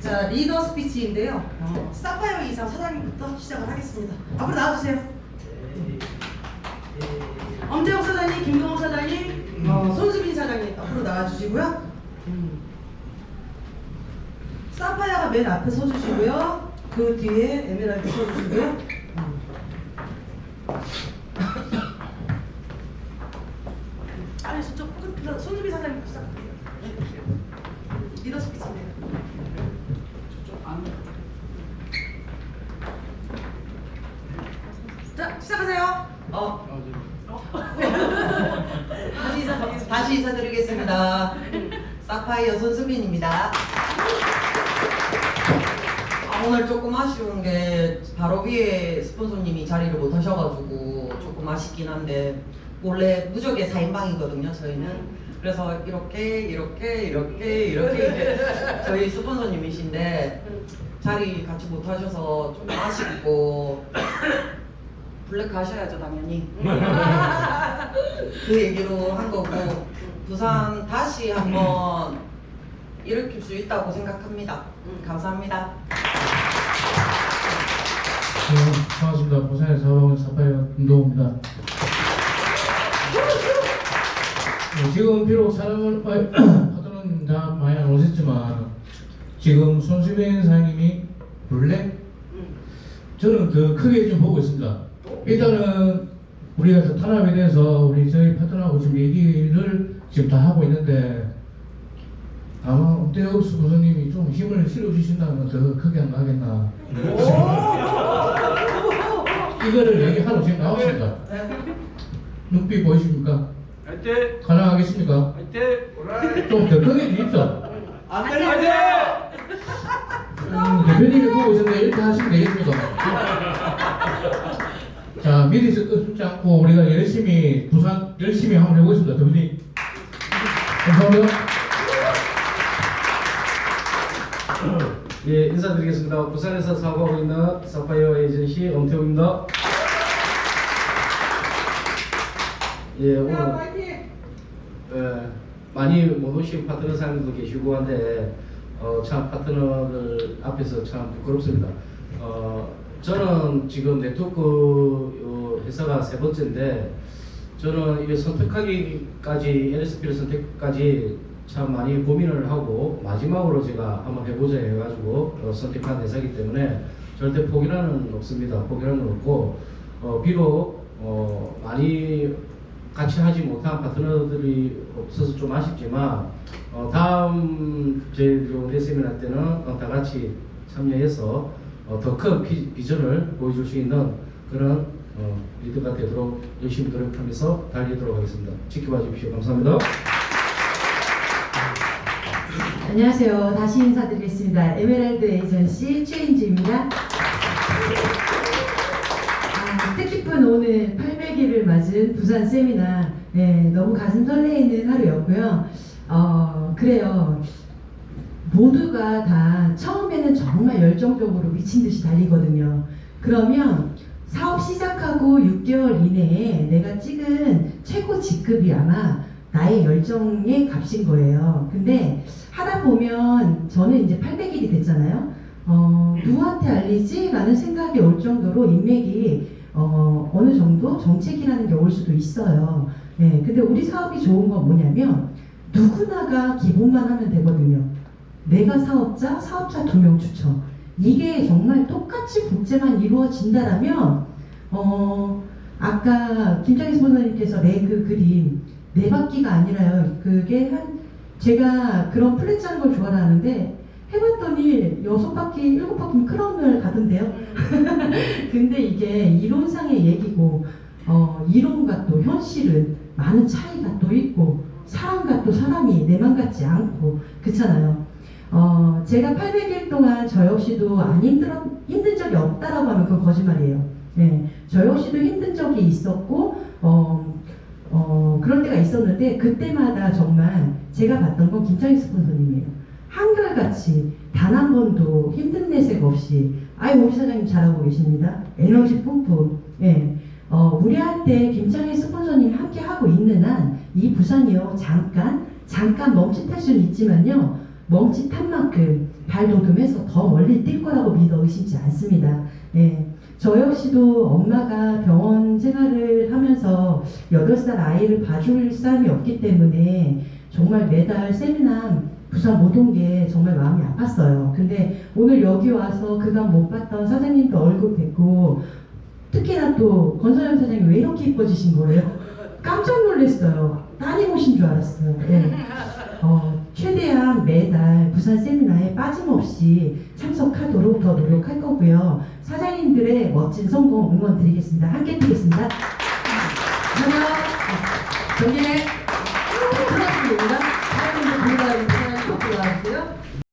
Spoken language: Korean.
자, 리더 스피치인데요. 어, 사파이어 이상 사장님부터 시작을 하겠습니다. 앞으로 나와주세요. 엄태영 사장님, 김동호 사장님, 어, 손수빈 사장님 앞으로 나와주시고요. 음. 사파이어가 맨 앞에 서주시고요. 그 뒤에 에메랄드 서주시고요. 음. 아니 저쪽 끝- 손수빈 사장님 시작할게요. 리더 스피치인데요. 자, 시작하세요. 어. 다시 인사, 다시 인사드리겠습니다. 사파이어 손수빈입니다. 아, 오늘 조금 아쉬운 게 바로 위에 스폰서님이 자리를 못 하셔가지고 조금 아쉽긴 한데 원래 무적의 4인방이거든요 저희는 그래서 이렇게 이렇게 이렇게 이렇게 이제 저희 스폰서님이신데 자리 같이 못 하셔서 좀 아쉽고 블랙 가셔야죠 당연히 그 얘기로 한 거고 부산 다시 한번 일으킬 수 있다고 생각합니다 감사합니다 네, 반갑습니다. 부산에서 살아온 사파이어 김동호입니다. 네, 지금 비록 사람을 파도는 다 많이 안 오셨지만 지금 손수빈 사장님이 블랙 저는 더 크게 좀 보고 있습니다. 일단은 우리가 더 탄압에 대해서 우리 저희 파트너하고 지금 얘기를 지금 다 하고 있는데 아마 옥대엽수 부장님이 좀 힘을 실어주신다면 더 크게 안 나겠나. 이거를 얘기하러 지금 나왔습니다. 눈빛 보이십니까? 화이팅! 가능하겠습니까? 화이팅! 좀더 크게 주십시오. 안 화이팅! 음, 대표님이 보고 있는데 이렇게 하시면 되겠습니까? 자, 미리 쓰지 않고 우리가 열심히, 부산 열심히 한번 해보겠습니다. 대표님. 감사합니다. 예, 인사드리겠습니다. 부산에서 사업하고 있는 사파이어 에이전시 엄태웅입니다. 예, 오늘! 예, 많이 못 오신 파트너 사장님도 계시고 한데 어, 참 파트너들 앞에서 참 부끄럽습니다. 어, 저는 지금 네트워크 어, 회사가 세 번째인데 저는 이게 선택하기까지 LSP를 선택까지 참 많이 고민을 하고 마지막으로 제가 한번 해보자 해가지고 어, 선택한 회사이기 때문에 절대 포기라는 없습니다. 포기라는 없고 어, 비록 어, 많이 같이 하지 못한 파트너들이 없어서 좀 아쉽지만 어, 다음 저희 그 세미나 때는 어, 다 같이 참여해서 어, 더큰 비전을 보여줄 수 있는 그런 어, 리더가 되도록 열심히 노력하면서 달리도록 하겠습니다. 지켜봐 주십시오. 감사합니다. 안녕하세요. 다시 인사드리겠습니다. 에메랄드 에이전시 최인지입니다. 아, 뜻깊은 오늘 800일을 맞은 부산 세미나 네, 너무 가슴 설레이는 하루였고요. 어, 그래요. 모두가 다 처음에는 정말 열정적으로 미친 듯이 달리거든요. 그러면 사업 시작하고 6개월 이내에 내가 찍은 최고 직급이 아마 나의 열정의 값인 거예요. 근데 하다 보면 저는 이제 800일이 됐잖아요. 어, 누구한테 알리지? 라는 생각이 올 정도로 인맥이 어, 어느 정도 정책이라는 게 올 수도 있어요. 네, 근데 우리 사업이 좋은 건 뭐냐면 누구나가 기본만 하면 되거든요. 내가 사업자, 사업자 두 명 추천. 이게 정말 똑같이 복제만 이루어진다라면, 어, 아까 김장희 스폰서님께서 내 그 그림, 네 바퀴가 아니라요. 그게 한, 제가 그런 플랜 짜는 걸 좋아하는데, 해봤더니 여섯 바퀴, 일곱 바퀴 크라운을 가던데요. 근데 이게 이론상의 얘기고, 어, 이론과 또 현실은 많은 차이가 또 있고, 사람과 또 사람이 내 맘 같지 않고, 그렇잖아요. 어, 제가 800일 동안 저 역시도 안 힘들어, 힘든 적이 없다라고 하면 그건 거짓말이에요. 네, 저 역시도 힘든 적이 있었고, 어, 어, 그럴 때가 있었는데, 그때마다 정말 제가 봤던 건 김창희 스폰서님이에요. 한결같이 단 한 번도 힘든 내색 없이, 아유, 우리 사장님 잘하고 계십니다. 에너지 뿜뿜. 예. 어, 우리한테 김창희 스폰서님이 함께 하고 있는 한, 이 부산이요, 잠깐, 잠깐 멈칫할 수는 있지만요, 멈칫한 만큼 발돋움해서 더 멀리 뛸 거라고 믿어 의심치 않습니다. 예. 저 역시도 엄마가 병원 생활을 하면서 8살 아이를 봐줄 사람이 없기 때문에 정말 매달 세미나 부산 못 온 게 정말 마음이 아팠어요. 근데 오늘 여기 와서 그간 못 봤던 사장님도 얼굴 뵙고 특히나 또 권서영 사장님 왜 이렇게 이뻐지신 거예요? 깜짝 놀랐어요. 따님 오신 줄 알았어요. 예. 어, 최대한 매달 부산 세미나에 빠짐없이 참석하도록 더 노력할 거고요. 사장님들의 멋진 성공 응원 드리겠습니다. 함께 뛰겠습니다. 안녕. 정진혜.